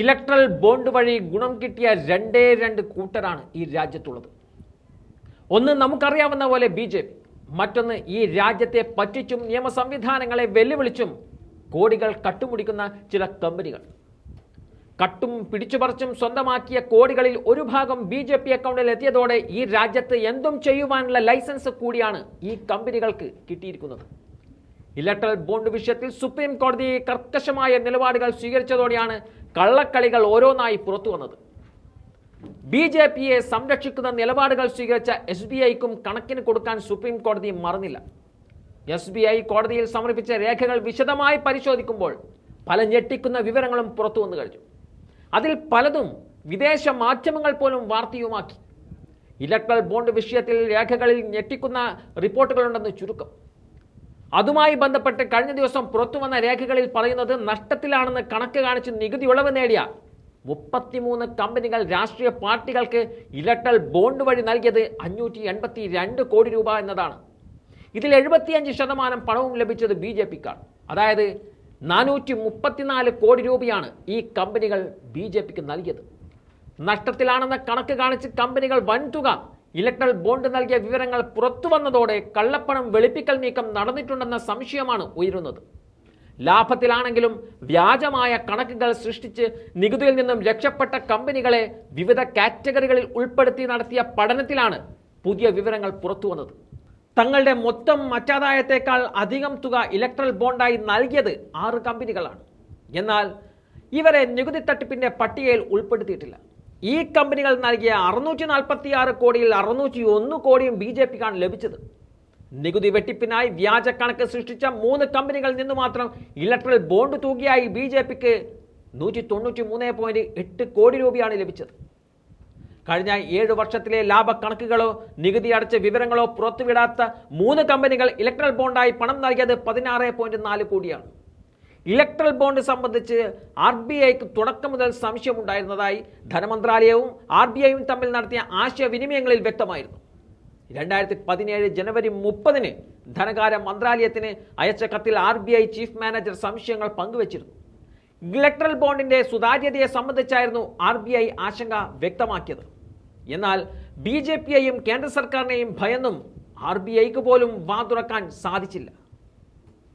Electoral bond വഴി ഗുണം കിട്ടിയ രണ്ടേ രണ്ട് കൂട്ടരാണ് ഈ രാജ്യത്തുള്ളത്. ഒന്ന് നമുക്കറിയാവുന്ന പോലെ ബി ജെ പി മറ്റൊന്ന് ഈ രാജ്യത്തെ പറ്റിച്ചും നിയമ സംവിധാനങ്ങളെ വെല്ലുവിളിച്ചും കോടികൾ കട്ടുമുടിക്കുന്ന ചില കമ്പനികൾ. കട്ടും പിടിച്ചുപറിച്ചും സ്വന്തമാക്കിയ കോടികളിൽ ഒരു ഭാഗം ബി ജെ പി അക്കൗണ്ടിൽ എത്തിയതോടെ ഈ രാജ്യത്ത് എന്തും ചെയ്യുവാനുള്ള ലൈസൻസ് കൂടിയാണ് ഈ കമ്പനികൾക്ക് കിട്ടിയിരിക്കുന്നത്. ഇലക്ട്രൽ ബോണ്ട് വിഷയത്തിൽ സുപ്രീം കോടതി കർക്കശമായ നിലപാടുകൾ സ്വീകരിച്ചതോടെയാണ് കള്ളക്കളികൾ ഓരോന്നായി പുറത്തു വന്നത്. ബി ജെ പിയെ സംരക്ഷിക്കുന്ന നിലപാടുകൾ സ്വീകരിച്ച എസ് ബി ഐക്കും കണക്കിന് കൊടുക്കാൻ സുപ്രീം കോടതി മറന്നില്ല. എസ് ബി ഐ കോടതിയിൽ സമർപ്പിച്ച രേഖകൾ വിശദമായി പരിശോധിക്കുമ്പോൾ പല ഞെട്ടിക്കുന്ന വിവരങ്ങളും പുറത്തു വന്നു കഴിഞ്ഞു. അതിൽ പലതും വിദേശ മാധ്യമങ്ങൾ പോലും വാർത്തയുമാക്കി. ഇലക്ട്രൽ ബോണ്ട് വിഷയത്തിൽ രേഖകളിൽ ഞെട്ടിക്കുന്ന റിപ്പോർട്ടുകളുണ്ടെന്ന് ചുരുക്കം. അതുമായി ബന്ധപ്പെട്ട് കഴിഞ്ഞ ദിവസം പുറത്തു വന്ന രേഖകളിൽ പറയുന്നത് നഷ്ടത്തിലാണെന്ന് കണക്ക് കാണിച്ച് നികുതി ഇളവ് നേടിയ മുപ്പത്തിമൂന്ന് കമ്പനികൾ രാഷ്ട്രീയ പാർട്ടികൾക്ക് ഇലക്ട്രൽ ബോണ്ട് വഴി നൽകിയത് അഞ്ഞൂറ്റി എൺപത്തി രണ്ട് കോടി രൂപ എന്നതാണ്. ഇതിൽ എഴുപത്തിയഞ്ച് ശതമാനം പണവും ലഭിച്ചത് ബി ജെ പിക്കാണ്. അതായത് നാനൂറ്റി മുപ്പത്തിനാല് കോടി രൂപയാണ് ഈ കമ്പനികൾ ബി ജെ പിക്ക് നൽകിയത്. നഷ്ടത്തിലാണെന്ന കണക്ക് കാണിച്ച് കമ്പനികൾ വൻതുക ഇലക്ട്രൽ ബോണ്ട് നൽകിയ വിവരങ്ങൾ പുറത്തു വന്നതോടെ കള്ളപ്പണം വെളുപ്പിക്കൽ നീക്കം നടന്നിട്ടുണ്ടെന്ന സംശയമാണ് ഉയരുന്നത്. ലാഭത്തിലാണെങ്കിലും വ്യാജമായ കണക്കുകൾ സൃഷ്ടിച്ച് നികുതിയിൽ നിന്നും രക്ഷപ്പെട്ട കമ്പനികളെ വിവിധ കാറ്റഗറികളിൽ ഉൾപ്പെടുത്തി നടത്തിയ പഠനത്തിലാണ് പുതിയ വിവരങ്ങൾ പുറത്തു വന്നത്. തങ്ങളുടെ മൊത്തം മറ്റാദായത്തേക്കാൾ അധികം തുക ഇലക്ട്രൽ ബോണ്ടായി നൽകിയത് ആറ് കമ്പനികളാണ്. എന്നാൽ ഇവരെ നികുതി തട്ടിപ്പിന്റെ പട്ടികയിൽ ഉൾപ്പെടുത്തിയിട്ടില്ല. ഈ കമ്പനികൾ നൽകിയ അറുന്നൂറ്റി നാൽപ്പത്തി ആറ് കോടിയിൽ അറുന്നൂറ്റി ഒന്ന് കോടിയും ബി ജെ പിക്കാണ് ലഭിച്ചത്. നികുതി വെട്ടിപ്പിനായി വ്യാജ കണക്ക് സൃഷ്ടിച്ച മൂന്ന് കമ്പനികളിൽ നിന്ന് മാത്രം ഇലക്ട്രൽ ബോണ്ട് തൂകിയായി ബി ജെ പിക്ക് നൂറ്റി തൊണ്ണൂറ്റി മൂന്ന് പോയിന്റ് എട്ട് കോടി രൂപയാണ് ലഭിച്ചത്. കഴിഞ്ഞ ഏഴ് വർഷത്തിലെ ലാഭക്കണക്കുകളോ നികുതി അടച്ച വിവരങ്ങളോ പുറത്തുവിടാത്ത മൂന്ന് കമ്പനികൾ ഇലക്ട്രൽ ബോണ്ടായി പണം നൽകിയത് പതിനാറ് പോയിന്റ് നാല് കോടിയാണ്. ഇലക്ട്രൽ ബോണ്ട് സംബന്ധിച്ച് ആർ ബി ഐക്ക് തുടക്കം മുതൽ സംശയമുണ്ടായിരുന്നതായി ധനമന്ത്രാലയവും ആർ ബി ഐയും തമ്മിൽ നടത്തിയ ആശയവിനിമയങ്ങളിൽ വ്യക്തമായിരുന്നു. രണ്ടായിരത്തി പതിനേഴ് ജനുവരി മുപ്പതിന് ധനകാര്യ മന്ത്രാലയത്തിന് അയച്ച കത്തിൽ R B I chief manager സംശയങ്ങൾ പങ്കുവച്ചിരുന്നു. ഇലക്ട്രൽ ബോണ്ടിന്റെ സുതാര്യതയെ സംബന്ധിച്ചായിരുന്നു ആർ ബി ഐ ആശങ്ക വ്യക്തമാക്കിയത്. എന്നാൽ ബി ജെ പിയെയും കേന്ദ്ര സർക്കാരിനെയും ഭയന്നും ആർ ബി ഐക്ക് പോലും വാതുറക്കാൻ സാധിച്ചില്ല.